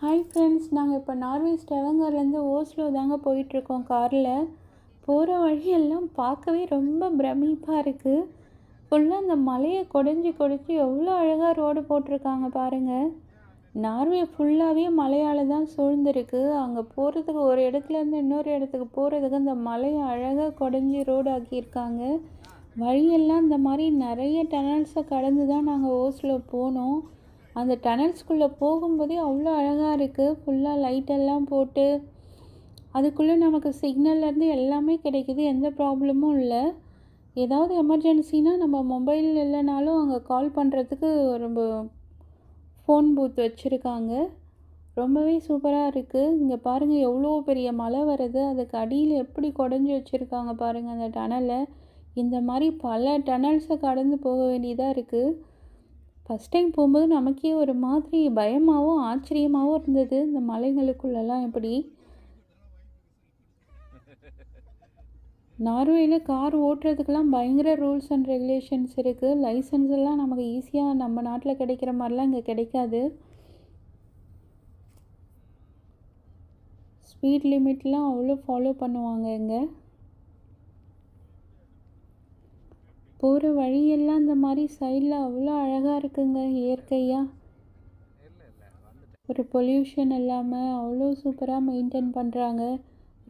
Hi friends நாங்கள் இப்போ Norway ஸ்டெவங்கர்லேருந்து Oslo தாங்க போயிட்டுருக்கோம் காரில். போகிற வழியெல்லாம் பார்க்கவே ரொம்ப பிரமிப்பாக இருக்குது ஃபுல்லாக அந்த மலையை கொடைஞ்சி குடஞ்சி எவ்வளோ அழகாக ரோடு போட்டிருக்காங்க பாருங்கள் நார்வே ஃபுல்லாகவே மலையால் தான் சூழ்ந்திருக்கு. அங்கே போகிறதுக்கு ஒரு இடத்துலேருந்து இன்னொரு இடத்துக்கு போகிறதுக்கு அந்த மலையை அழகாக கொடைஞ்சி ரோடு ஆக்கியிருக்காங்க. வழியெல்லாம் இந்த மாதிரி நிறைய டனல்ஸை கடந்து தான் நாங்கள் ஓஸ்லோ போனோம். அந்த டனல்ஸ்குள்ளே போகும்போதே அவ்வளோ அழகாக இருக்குது ஃபுல்லாக லைட்டெல்லாம் போட்டு அதுக்குள்ளே நமக்கு சிக்னல்லேருந்து எல்லாமே கிடைக்குது. எந்த ப்ராப்ளமும் இல்லை. ஏதாவது எமர்ஜென்சினால் நம்ம மொபைல் இல்லைனாலும் அங்கே கால் பண்ணுறதுக்கு ரொம்ப ஃபோன் பூத் வச்சுருக்காங்க. ரொம்பவே சூப்பராக இருக்குது இங்கே பாருங்கள் எவ்வளோ பெரிய மலை வருது. அதுக்கு அடியில் எப்படி குடஞ்சி வச்சுருக்காங்க பாருங்கள் அந்த டனலை. இந்த மாதிரி பல டனல்ஸை கடந்து போக வேண்டியதாக இருக்குது ஃபஸ்ட் டைம் போகும்போது நமக்கே ஒரு மாதிரி பயமாகவும் ஆச்சரியமாகவும் இருந்தது. இந்த மலைகளுக்குள்ளெல்லாம் எப்படி? நார்வேயில் கார் ஓட்டுறதுக்கெலாம் பயங்கர ரூல்ஸ் அண்ட் ரெகுலேஷன்ஸ் இருக்குது லைசன்ஸ் எல்லாம் நமக்கு ஈஸியாக நம்ம நாட்டில் கிடைக்கிற மாதிரிலாம் இங்கே கிடைக்காது. ஸ்பீட் லிமிட்லாம் அவ்வளோ ஃபாலோ பண்ணுவாங்க இங்கே. போகிற வழியெல்லாம் இந்த மாதிரி சைடில் அவ்வளோ அழகாக இருக்குங்க இயற்கையாக ஒரு பொல்யூஷன் இல்லாமல் அவ்வளோ சூப்பராக மெயின்டைன் பண்ணுறாங்க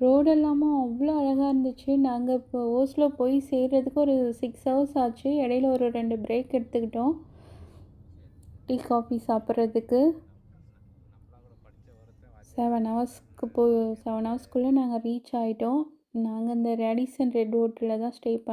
ரோடெல்லாமும் அவ்வளோ அழகாக இருந்துச்சு. நாங்கள் இப்போ ஓஸ்லோ போய் சேர்கிறதுக்கு ஒரு சிக்ஸ் ஹவர்ஸ் ஆச்சு. இடையில ஒரு ரெண்டு பிரேக் எடுத்துக்கிட்டோம். டீ காஃபி சாப்பிட்றதுக்கு. செவன் ஹவர்ஸ்க்கு போ செவன் ஹவர்ஸ்க்குள்ளே நாங்கள் ரீச் ஆகிட்டோம் நாங்கள் இந்த ரேடிசன் ரெட் ஹோட்டலில் தான் ஸ்டே பண்ணோம்.